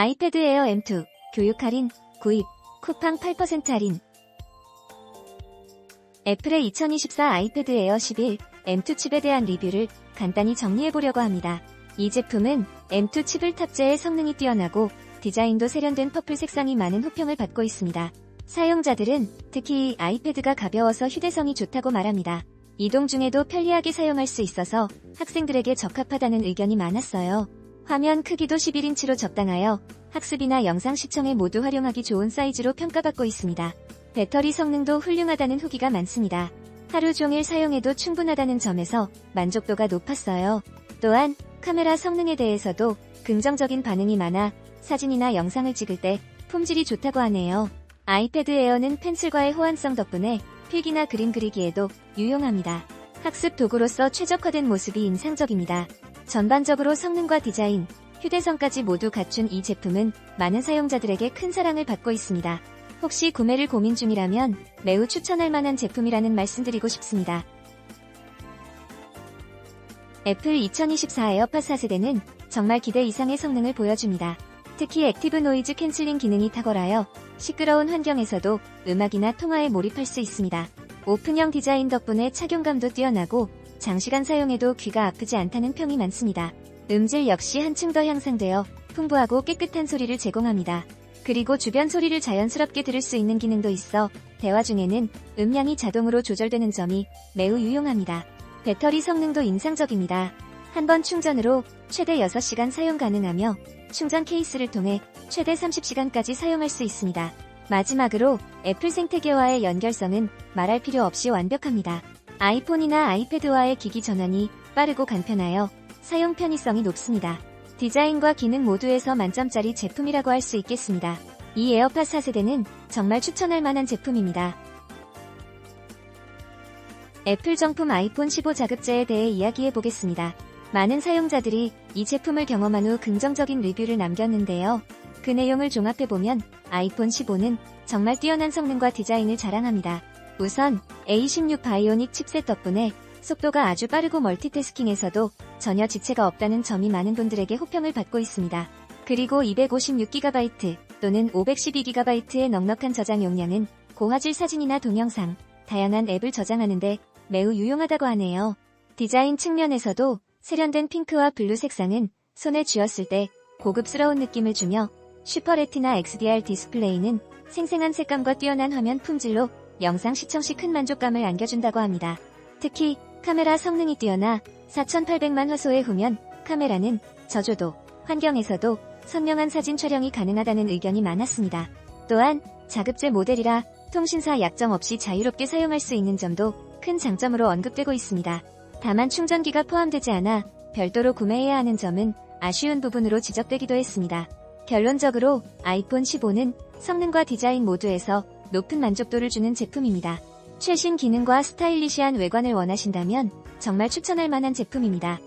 아이패드 에어 M2 교육 할인 구입 쿠팡 8% 할인 애플의 2024 아이패드 에어 11 M2 칩에 대한 리뷰를 간단히 정리해보려고 합니다. 이 제품은 M2 칩을 탑재해 성능이 뛰어나고 디자인도 세련된 퍼플 색상이 많은 호평을 받고 있습니다. 사용자들은 특히 아이패드가 가벼워서 휴대성이 좋다고 말합니다. 이동 중에도 편리하게 사용할 수 있어서 학생들에게 적합하다는 의견이 많았어요. 화면 크기도 11인치로 적당하여 학습이나 영상 시청에 모두 활용하기 좋은 사이즈로 평가받고 있습니다. 배터리 성능도 훌륭하다는 후기가 많습니다. 하루 종일 사용해도 충분하다는 점에서 만족도가 높았어요. 또한 카메라 성능에 대해서도 긍정적인 반응이 많아 사진이나 영상을 찍을 때 품질이 좋다고 하네요. 아이패드 에어는 펜슬과의 호환성 덕분에 필기나 그림 그리기에도 유용합니다. 학습 도구로서 최적화된 모습이 인상적입니다. 전반적으로 성능과 디자인, 휴대성까지 모두 갖춘 이 제품은 많은 사용자들에게 큰 사랑을 받고 있습니다. 혹시 구매를 고민 중이라면 매우 추천할 만한 제품이라는 말씀드리고 싶습니다. 애플 2024 에어팟 4세대는 정말 기대 이상의 성능을 보여줍니다. 특히 액티브 노이즈 캔슬링 기능이 탁월하여 시끄러운 환경에서도 음악이나 통화에 몰입할 수 있습니다. 오픈형 디자인 덕분에 착용감도 뛰어나고 장시간 사용해도 귀가 아프지 않다는 평이 많습니다. 음질 역시 한층 더 향상되어 풍부하고 깨끗한 소리를 제공합니다. 그리고 주변 소리를 자연스럽게 들을 수 있는 기능도 있어 대화 중에는 음량이 자동으로 조절되는 점이 매우 유용합니다. 배터리 성능도 인상적입니다. 한 번 충전으로 최대 6시간 사용 가능하며 충전 케이스를 통해 최대 30시간까지 사용할 수 있습니다. 마지막으로 애플 생태계와의 연결성은 말할 필요 없이 완벽합니다. 아이폰이나 아이패드와의 기기 전환이 빠르고 간편하여 사용 편의성이 높습니다. 디자인과 기능 모두에서 만점짜리 제품이라고 할 수 있겠습니다. 이 에어팟 4세대는 정말 추천할 만한 제품입니다. 애플 정품 아이폰 15 자급제에 대해 이야기해 보겠습니다. 많은 사용자들이 이 제품을 경험한 후 긍정적인 리뷰를 남겼는데요. 그 내용을 종합해보면 아이폰 15는 정말 뛰어난 성능과 디자인을 자랑합니다. 우선 A16 바이오닉 칩셋 덕분에 속도가 아주 빠르고 멀티태스킹에서도 전혀 지체가 없다는 점이 많은 분들에게 호평을 받고 있습니다. 그리고 256GB 또는 512GB의 넉넉한 저장 용량은 고화질 사진이나 동영상, 다양한 앱을 저장하는데 매우 유용하다고 하네요. 디자인 측면에서도 세련된 핑크와 블루 색상은 손에 쥐었을 때 고급스러운 느낌을 주며 슈퍼레티나 XDR 디스플레이는 생생한 색감과 뛰어난 화면 품질로 영상 시청 시 큰 만족감을 안겨준다고 합니다. 특히 카메라 성능이 뛰어나 4800만 화소의 후면 카메라는 저조도, 환경에서도 선명한 사진 촬영이 가능하다는 의견이 많았습니다. 또한 자급제 모델이라 통신사 약정 없이 자유롭게 사용할 수 있는 점도 큰 장점으로 언급되고 있습니다. 다만 충전기가 포함되지 않아 별도로 구매해야 하는 점은 아쉬운 부분으로 지적되기도 했습니다. 결론적으로 아이폰 15는 성능과 디자인 모두에서 높은 만족도를 주는 제품입니다. 최신 기능과 스타일리시한 외관을 원하신다면 정말 추천할 만한 제품입니다.